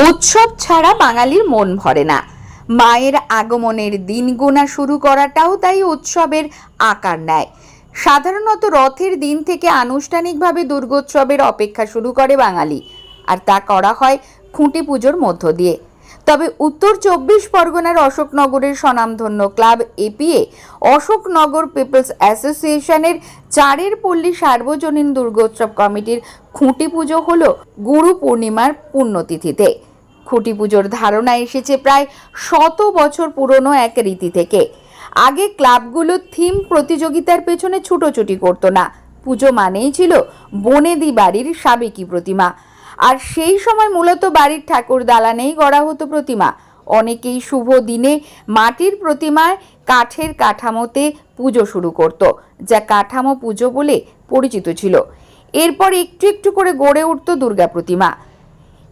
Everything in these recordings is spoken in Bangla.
উৎসব ছাড়া বাঙালির মন ভরে না। মায়ের আগমনের দিন গোনা শুরু করাটাও তাই উৎসবের আকার নেয়। সাধারণত রথের দিন থেকে আনুষ্ঠানিকভাবে দুর্গোৎসবের অপেক্ষা শুরু করে বাঙালি। আর তা করা হয় খুঁটি পুজোর মধ্য দিয়ে। তবে উত্তর চব্বিশ পরগনার অশোকনগরের স্বনামধন্য ক্লাব এপিএ, অশোকনগর পিপলস অ্যাসোসিয়েশনের চারের পল্লী সার্বজনীন দুর্গোৎসব কমিটির খুঁটি পুজো হল গুরু পূর্ণিমার পুণ্যতিথিতে। খুঁটি পুজোর ধারণা এসেছে প্রায় শত বছর পুরনো এক রীতি থেকে। আগে ক্লাবগুলো থিম প্রতিযোগিতার পেছনে ছুটোছুটি করতো না। পুজো মানেই ছিল বনেদি বাড়ির সাবেকি প্রতিমা। আর সেই সময় মূলত বাড়ির ঠাকুর দালানেই গড়া হতো প্রতিমা। অনেকেই শুভ দিনে মাটির প্রতিমায় কাঠের কাঠামোতে পুজো শুরু করত, যা কাঠামো পুজো বলে পরিচিত ছিল। এরপর একটু একটু করে গড়ে উঠত দুর্গা প্রতিমা।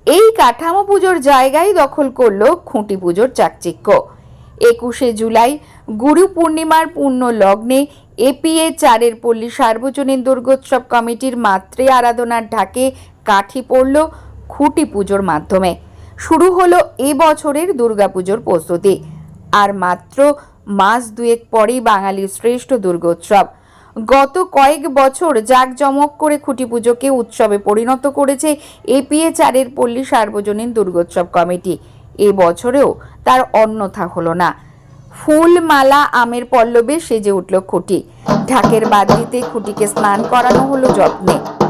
এই কাঠামো পুজোর জায়গায় দখল করল খুঁটি পুজোর চাকচিক্য। একুশে জুলাই গুরু পূর্ণিমার পূর্ণ লগ্নে এপিএ চারের পল্লী সার্বজনীন দুর্গোৎসব কমিটির মাতৃ আরাধনার ঢাকে কাঠি পড়ল খুঁটি পুজোর মাধ্যমে। শুরু হলো এ বছরের দুর্গাপুজোর প্রস্তুতি। আর মাত্র মাস দুয়েক পরেই বাঙালির শ্রেষ্ঠ দুর্গোৎসব। গত কয়েক বছর জাঁকজমক করে খুঁটি পুজোকে উৎসবে পরিণত করেছে এপিএ চারের পল্লী সার্বজনীন দুর্গোৎসব কমিটি। এ বছরেও তার অন্যথা হলো না। ফুল, মালা, আমের পল্লবে সেজে উঠল খুঁটি। ঢাকের বাদ্যিতে খুঁটিকে স্নান করানো হলো যত্নে।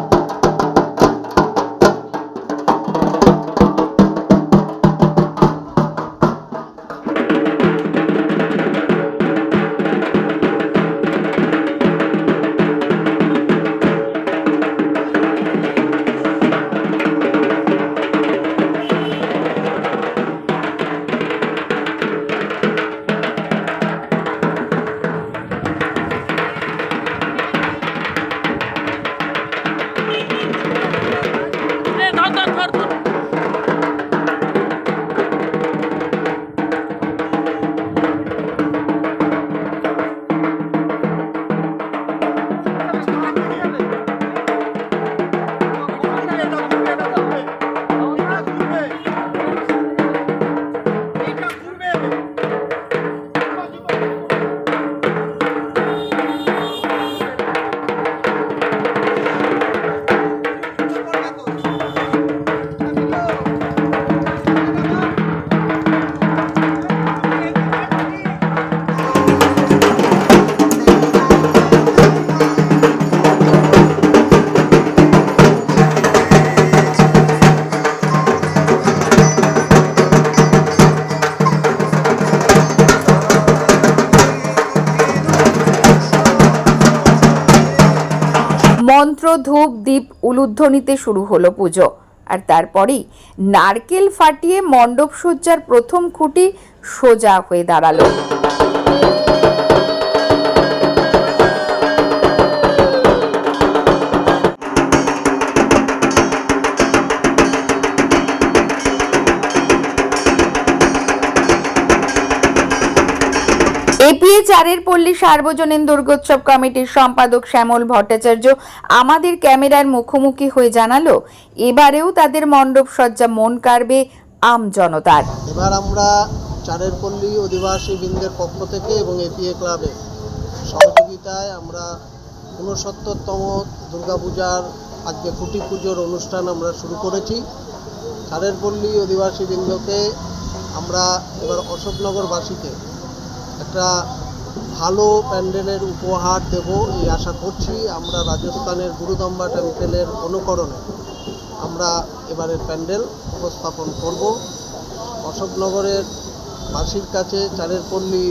মন্ত্র ধূপ দ্বীপ উলুধ্বনিতে শুরু হলো পুজো। আর তারপরেই নারকেল ফাটিয়ে মণ্ডপসজ্জার প্রথম খুঁটি সোজা হয়ে দাঁড়াল। এপিএ চারের পল্লী সার্বজনীন দুর্গোৎসব কমিটির সম্পাদক শ্যামল ভট্টাচার্য আমাদের ক্যামেরার মুখোমুখি হয়ে জানালো, এবারেও তাদের মণ্ডপ সজ্জা মন কাড়বে আম জনতার। এবার আমরা চারের পল্লী অধিবাসী বৃন্দের পক্ষ থেকে এবং এপিএ ক্লাবে সহযোগিতায় আমরা ঊনসত্তরতম দুর্গাপূজার আজকে খুঁটি পুজোর অনুষ্ঠান আমরা শুরু করেছি। চারের পল্লী অধিবাসী বৃন্দকে আমরা এবার অশোকনগরবাসীকে একটা ভালো প্যান্ডেলের উপহার দেব এই আশা করছি আমরা রাজস্থানের গুরুদম্বা টেম্পেলের অনুকরণে আমরা এবারের প্যান্ডেল উপস্থাপন করব। অশোকনগরের বাসির কাছে চারের পল্লী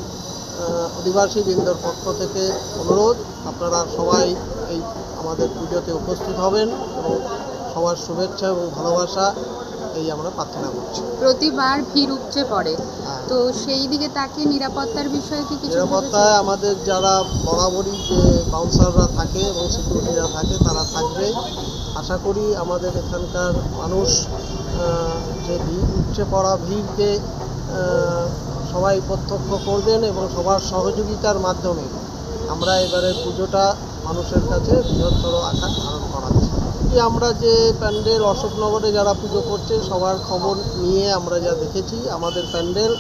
অধিবাসী বৃন্দর পক্ষ থেকে অনুরোধ, আপনারা সবাই এই আমাদের পুজোতে উপস্থিত হবেন এবং সবার শুভেচ্ছা এবং ভালোবাসা। এই আমরা প্রার্থনা করছি। প্রতিবার ভিড় উপচে পড়ে। হ্যাঁ। তো সেই দিকে তাকে নিরাপত্তার বিষয়ে কি কিছু নিরাপত্তায় আমাদের যারা বরাবরই যে বাউন্সাররা থাকে এবং সিকিউরিটিরা থাকে তারা থাকবে। আশা করি আমাদের এখানকার মানুষ যে ভিড় উপচে পড়া ভিড়কে সবাই প্রত্যক্ষ করবেন এবং সবার সহযোগিতার মাধ্যমে আমরা এবারে পুজোটা মানুষের কাছে বৃহত্তর আকার ধারণ মোটামুটি আমরা যে প্যান্ডেল অশোকনগরে যারা পুজো করছে সবার খবর নিয়ে আমরা যা দেখেছি আমাদের প্যান্ডেল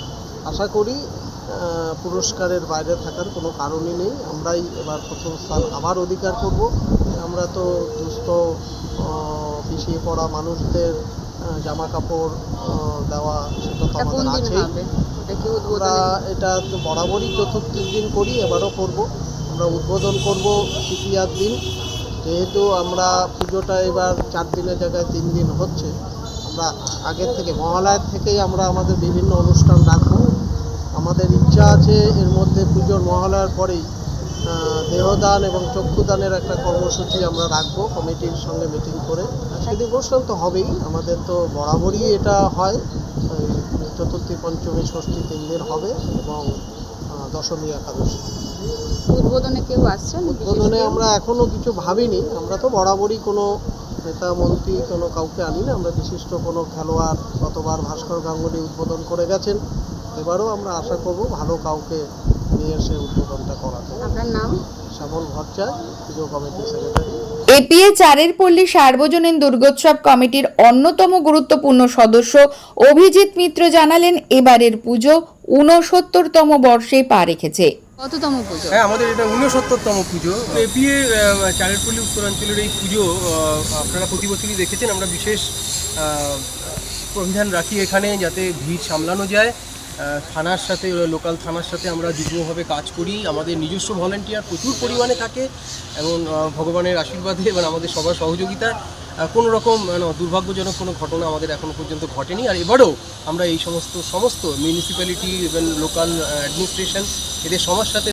আশা করি পুরস্কারের বাইরে থাকার কোনো কারণই নেই। আমরাই এবার প্রথম স্থান আবার অধিকার করব। আমরা তো দুস্থ পিছিয়ে পড়া মানুষদের জামা কাপড় দেওয়া সেটা তো আমাদের আছেই। এটা আমরা এটা তো বরাবরই চতুর্থ দিন করি এবারও করব। আমরা উদ্বোধন করব তৃতীয়ার দিন। যেহেতু আমরা পুজোটা এবার চার দিনের জায়গায় তিন দিন হচ্ছে, আমরা আগের থেকে, মহালয়ার থেকেই আমরা আমাদের বিভিন্ন অনুষ্ঠান রাখব। আমাদের ইচ্ছা আছে এর মধ্যে পুজোর মহালয়ার পরেই দেহদান এবং চক্ষুদানের একটা কর্মসূচি আমরা রাখব, কমিটির সঙ্গে মিটিং করে। সাংস্কৃতিক অনুষ্ঠান তো হবেই, আমাদের তো বরাবরই এটা হয়। চতুর্থী, পঞ্চমী, ষষ্ঠী তিন দিন হবে এবং দশমী একাদশী। উদ্বোধনে কেউ আসছেন? উদ্বোধনে আমরা এখনও কিছু ভাবিনি। আমরা তো বরাবরই কোনো নেতা মন্ত্রী কোনো কাউকে আনি না। আমরা বিশিষ্ট কোনো খেলোয়াড় গতবার ভাস্কর গাঙ্গুলি উদ্বোধন করে গেছেন এবারও আমরা আশা করব ভালো কাউকে নিয়ে এসে উদ্বোধনটা করাতে। আপনার নাম? শ্যামল ভট্টাচার্য পুজো কমিটির সেক্রেটারি এপিএ চারের পল্লী সার্বজনীন দুর্গোৎসব কমিটির অন্যতম গুরুত্বপূর্ণ সদস্য অভিজিৎ মিত্র জানালেন এবারের পুজো ঊনসত্তরতম বর্ষে পা রেখেছে। কততম পুজো? হ্যাঁ আমাদের এটা ঊনসত্তরতম পুজো। এপিএ চারেরপল্লী উত্তরাঞ্চলের এই পুজো আপনারা প্রতি বছরই দেখেছেন আমরা বিশেষ প্রবিধান রাখি এখানে যাতে ভিড় সামলানো যায়। থানার সাথে লোকাল থানার সাথে আমরা যুগ্মভাবে কাজ করি। আমাদের নিজস্ব ভলেন্টিয়ার প্রচুর পরিমাণে থাকে এবং ভগবানের আশীর্বাদে এবং আমাদের সবার সহযোগিতায় কোনো রকম মানে, দুর্ভাগ্যজনক কোনো ঘটনা আমাদের এখনও পর্যন্ত ঘটেনি। আর এবারেও আমরা এই সমস্ত সমস্ত মিউনিসিপ্যালিটি ইভেন লোকাল অ্যাডমিনিস্ট্রেশন এদের সবার সাথে